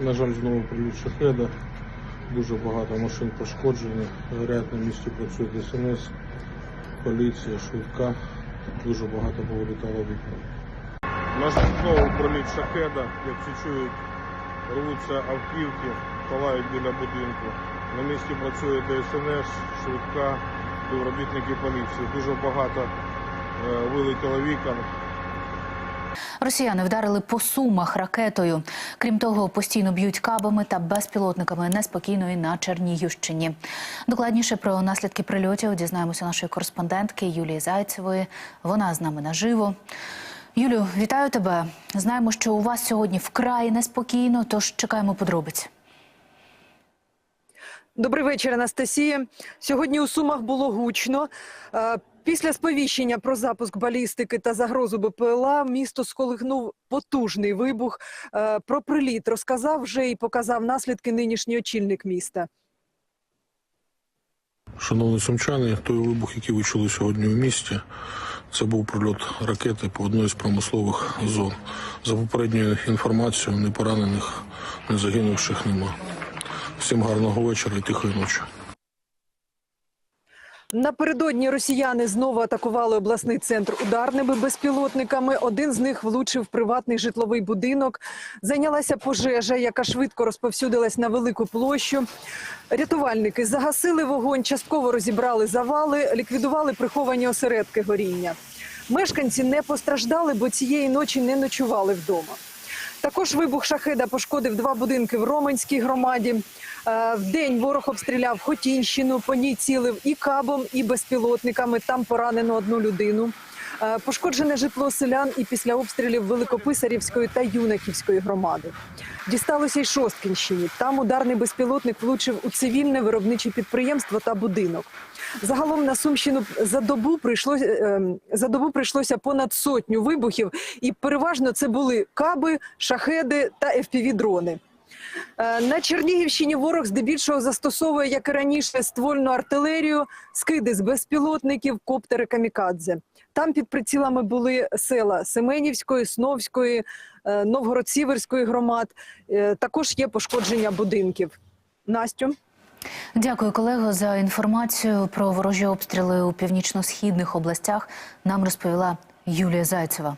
На жаль, знову приліт шахеда. Дуже багато машин пошкоджені. Горять на місці працює ДСНС, поліція, швидка. Дуже багато повилітало вікна. На жаль, знову приліт шахеда. Як всі чують, рвуться автівки, палають біля будинку. На місці працює ДСНС, швидка, співробітники поліції. Дуже багато е, вилетіло вікон. Росіяни вдарили по сумах ракетою. Крім того, постійно б'ють кабами та безпілотниками неспокійно і на Чернігівщині. Докладніше про наслідки прильотів дізнаємося нашої кореспондентки Юлії Зайцевої. Вона з нами наживо. Юлю, вітаю тебе. Знаємо, що у вас сьогодні вкрай неспокійно, тож чекаємо подробиць. Добрий вечір, Анастасія. Сьогодні у Сумах було гучно. Після сповіщення про запуск балістики та загрозу БПЛА місто сколихнув потужний вибух. Е, Про приліт розказав вже і показав наслідки нинішній очільник міста. Шановні сумчани, той вибух, який ви чули сьогодні у місті, це був прильот ракети по одній з промислових зон. За попередньою інформацією, ні поранених, ні загинувших нема. Всім гарного вечора і тихої ночі. Напередодні росіяни знову атакували обласний центр ударними безпілотниками. Один з них влучив приватний житловий будинок. Зайнялася пожежа, яка швидко розповсюдилась на велику площу. Рятувальники загасили вогонь, частково розібрали завали, ліквідували приховані осередки горіння. Мешканці не постраждали, бо цієї ночі не ночували вдома. Також вибух шахеда пошкодив два будинки в Роменській громаді. Е, В день ворог обстріляв Хотінщину, по ній цілив і кабом, і безпілотниками. Там поранено одну людину. Е, Пошкоджене житло селян і після обстрілів Великописарівської та Юнаківської громади. Дісталося й Шосткінщині. Там ударний безпілотник влучив у цивільне виробниче підприємство та будинок. Загалом на Сумщину за добу прийшлося ем, за добу прийшлося понад сотню вибухів, і переважно це були каби, шахеди та FPV-дрони. Е, На Чернігівщині ворог здебільшого застосовує, як і раніше, ствольну артилерію, скиди з безпілотників, коптери камікадзе. Там під прицілами були села Семенівської, Сновської, е, Новгород-Сіверської громад. Е, Також є пошкодження будинків. Настю. Дякую, колего, за інформацію про ворожі обстріли у північно-східних областях. Нам розповіла Юлія Зайцева.